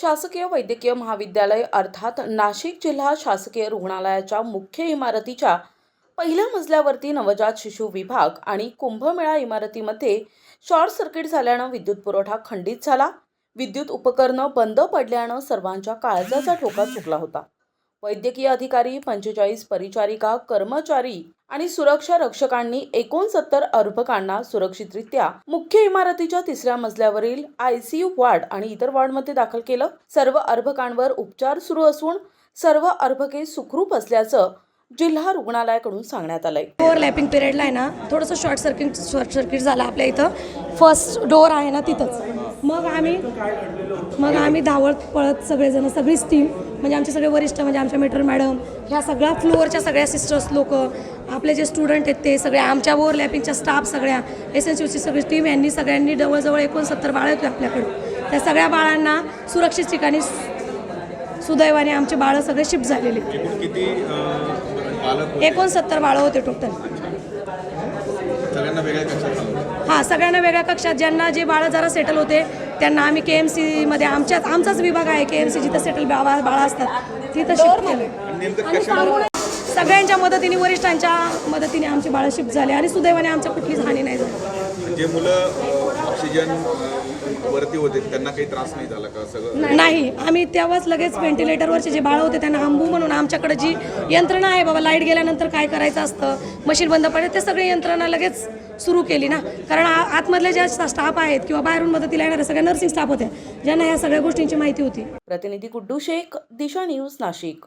शासकीय वैद्यकीय महाविद्यालय अर्थात नाशिक जिल्हा शासकीय रुग्णालयाच्या मुख्य इमारतीच्या पहिल्या मजल्यावरती नवजात शिशु विभाग आणि कुंभमेळा इमारतीमध्ये शॉर्ट सर्किट झाल्यानं विद्युत पुरवठा खंडित झाला. विद्युत उपकरणं बंद पडल्यानं सर्वांच्या काळजाचा ठोका चुकला होता. वैद्यकीय अधिकारी पंचेचाळीस परिचारिका कर्मचारी आणि सुरक्षा रक्षकांनी एकोणसत्तर अर्भकांना सुरक्षितरित्या मुख्य इमारतीच्या तिसऱ्या मजल्यावरील आयसीयू वार्ड आणि इतर वॉर्डमध्ये दाखल केलं. सर्व अर्भकांवर उपचार सुरू असून सर्व अर्भके सुखरूप असल्याचं जिल्हा रुग्णालयाकडून सांगण्यात आलंय. ओव्हरलॅपिंग पिरियडला आहे ना थोडंसं शॉर्ट सर्किट शॉर्ट सर्किट झालं आपल्या इथं. फर्स्ट डोअर आहे ना तिथंच. मग आम्ही मग आम्ही धावत पळत सगळेजण सगळीच टीम म्हणजे आमचे सगळे वरिष्ठ म्हणजे आमच्या मेटर मॅडम ह्या सगळ्या फ्लोअरच्या सगळ्या सिस्टर्स लोक आपले जे स्टुडंट आहेत ते सगळे आमच्या ओव्हरलॅपिंगच्या स्टाफ सगळ्या एस एन सी सगळी टीम यांनी सगळ्यांनी जवळजवळ एकोणसत्तर बाळं होते आपल्याकडे. त्या सगळ्या बाळांना सुरक्षित ठिकाणी सुदैवाने आमचे बाळं सगळे शिफ्ट झालेले? एकोणसत्तर बाळं होते टोटल हां सगळ्यांना वेगळ्या कक्षात ज्यांना जे बाळं जरा सेटल होते त्यांना आम्ही के एम सीमध्ये आमच्याच आमचाच विभाग आहे के एम सी जिथं सेटल बाळा बाळं असतात तिथं शिफ्ट सगळ्यांच्या मदतीने वरिष्ठांच्या मदतीने आमची बाळं शिफ्ट झाले आणि सुदैवाने आमच्या कुठलीच हानी नाही झाली. जे मुलं ऑक्सिजन वरती होते त्यांना काही त्रास नाही झाला का सगळं? नाही. आम्ही तेव्हाच लगेच व्हेंटिलेटरवरचे जे बाळं होते त्यांना आंबू म्हणून आमच्याकडे जी यंत्रणा आहे बाबा लाइट गेल्यानंतर काय करायचं असतं मशीन बंद पडले ते सगळी यंत्रणा लगेच सुरू केली ना. कारण आ- आतमधले ज्या स्टाफ आहेत किंवा बाहेरून मदतीला येणारे सगळ्या नर्सिंग स्टाफ होत्या ज्यांना ह्या सगळ्या गोष्टींची माहिती होती. प्रतिनिधी गुड्डू शेख दिशा न्यूज नाशिक.